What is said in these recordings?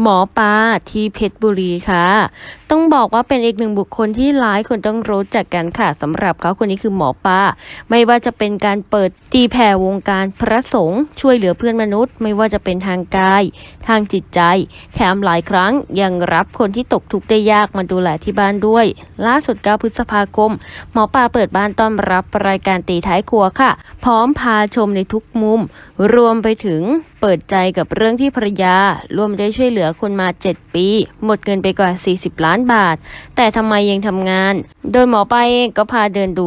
หมอปลาที่เพชรบุรีค่ะ ต้องบอกว่าเป็นอีกหนึ่งบุคคลที่หลายคนต้องรู้จักกันค่ะสำหรับเขาคนนี้คือหมอปลาไม่ว่าจะเป็นการเปิดตีแผ่วงการพระสงฆ์ช่วยเหลือเพื่อนมนุษย์ ไม่ว่าจะเป็นทางกาย ทางจิตใจ แถมหลายครั้งยังรับคนที่ตกทุกข์ได้ยากมาดูแลที่บ้านด้วย ล่าสุด9พฤษภาคม หมอปลาเปิดบ้านต้อนรับรายการตีท้ายครัวค่ะ พร้อมพาชมในทุกมุม รวมไปถึงเปิดใจกับเรื่องที่ภรรยา ร่วมได้ช่วยเหลือคนมา 7 ปี หมดเงินไปกว่า 40 ล้านบาท แต่ทำไมยังทำงาน โดยหมอปลาเองก็พาเดินดู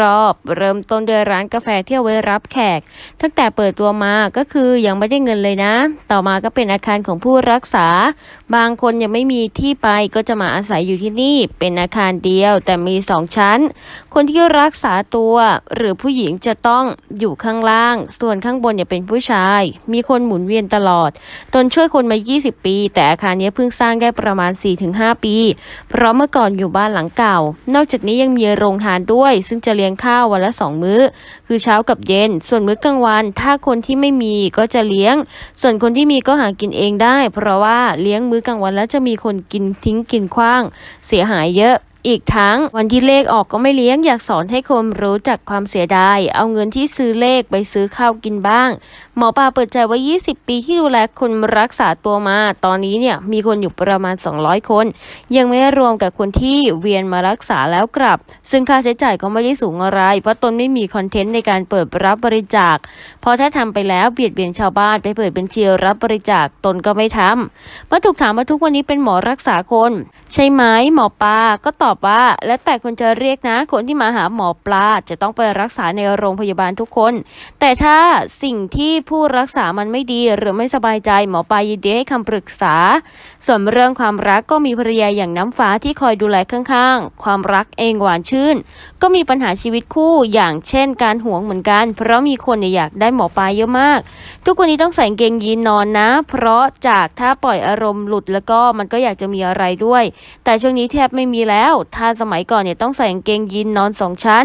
รอบๆ เริ่มต้นด้วยร้านกาแฟที่เอาไว้รับแขก ตั้งแต่เปิดตัวมาก็คือยังไม่ได้เงินเลยนะ ต่อมาก็เป็นอาคารของผู้รักษา บางคนยังไม่มีที่ไปก็จะมาอาศัยอยู่ที่นี่ เป็นอาคารเดียวแต่มีสองชั้น คนที่รักษาตัวหรือผู้หญิงจะต้องอยู่ข้างล่าง ส่วนข้างบนอย่าเป็นผู้ชาย มีคนหมุนเวียนตลอด ตนช่วยคนมา 20 ปี แต่อาคารนี้เพิ่งสร้างได้ประมาณ 4-5 ปีเพราะเมื่อก่อนอยู่บ้านหลังเก่า นอกจากนี้ยังมีโรงทานด้วย ซึ่งจะเลี้ยงข้าววันละสองมื้อ คือเช้ากับเย็น ส่วนมื้อกลางวัน ถ้าคนที่ไม่มีก็จะเลี้ยง ส่วนคนที่มีก็หากินเองได้ เพราะว่าเลี้ยงมื้อกลางวันแล้วจะมีคนกินทิ้งกินคว้าง เสียหายเยอะอีกทั้งวันที่เลขออกก็ไม่เลี้ยงอยากสอนให้คนรู้จักความเสียดาย เอาเงินที่ซื้อเลขไปซื้อข้าวกินบ้าง หมอปลาเปิดใจว่า 20 ปีที่ดูแลคนรักษาตัวมา ตอนนี้เนี่ยมีคนอยู่ประมาณ 200 คน ยังไม่รวมกับคนที่เวียนมารักษาแล้วกลับ ซึ่งค่าใช้จ่ายก็ไม่ได้สูงอะไร เพราะตนไม่มีคอนเทนต์ในการเปิดรับบริจาค เพราะถ้าทำไปแล้วเบียดเบียนชาวบ้านไปเปิดบัญชีรับบริจาคตนก็ไม่ทำเมื่อถูกถามว่าทุกวันนี้เป็นหมอรักษาคน ใช่ไหมหมอปลาก็ตอบว่า แล้วแต่คนจะเรียกนะ คนที่มาหาหมอปลาจะต้องไปรักษาในโรงพยาบาลทุกคน แต่ถ้าสิ่งที่ผู้รักษามันไม่ดีหรือไม่สบายใจหมอปลายินดีให้คำปรึกษา ส่วนเรื่องความรักก็มีภรรยาอย่างน้ำฟ้าที่คอยดูแลข้างๆ ความรักเองหวานชื่น ก็มีปัญหาชีวิตคู่อย่างเช่น การห่วงเหมือนกัน เพราะมีคนอยากได้หมอปลาเยอะมาก ทุกวันนี้ต้องใส่เกงยีนนอนนะ เพราะจากถ้าปล่อยอารมณ์หลุดแล้วก็มันก็อยากจะมีอะไรด้วย แต่ช่วงนี้แทบไม่มีแล้วถ้าสมัยก่อนเนี่ยต้องใส่กางเกงยีนนอนสองชั้น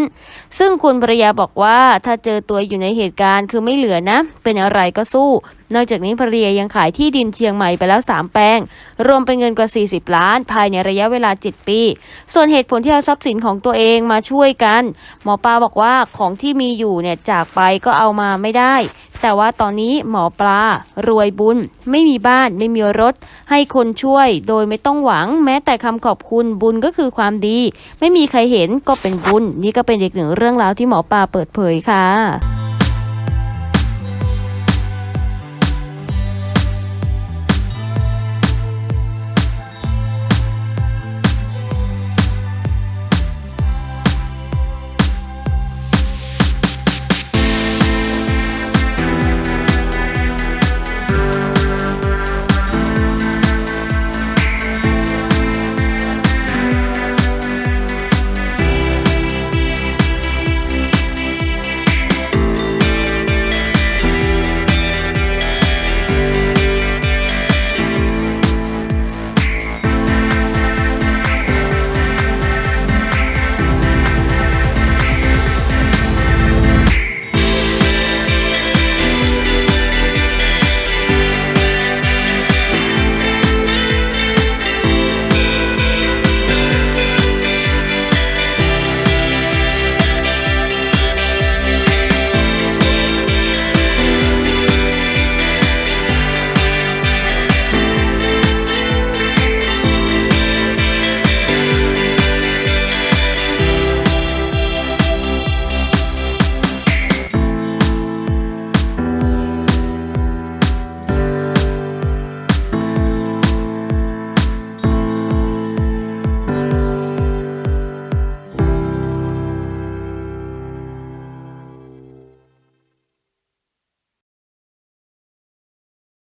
ซึ่งคุณภรรยาบอกว่าถ้าเจอตัวอยู่ในเหตุการณ์คือไม่เหลือนะ เป็นอะไรก็สู้ นอกจากนี้ภรรยายังขายที่ดินเชียงใหม่ไปแล้ว 3 แปลง รวมเป็นเงินกว่า 40 ล้าน ภายในระยะเวลา 7 ปี ส่วนเหตุผลที่เอาทรัพย์สินของตัวเองมาช่วยกัน หมอปลาบอกว่าของที่มีอยู่เนี่ยจากไปก็เอามาไม่ได้ แต่ว่าตอนนี้หมอปลารวยบุญ ไม่มีบ้านไม่มีรถ ให้คนช่วย โดยไม่ต้องหวัง แม้แต่คำขอบคุณบุญก็คือความดี ไม่มีใครเห็นก็เป็นบุญ นี่ก็เป็นอีกหนึ่งเรื่องราวที่หมอปลาเปิดเผยค่ะ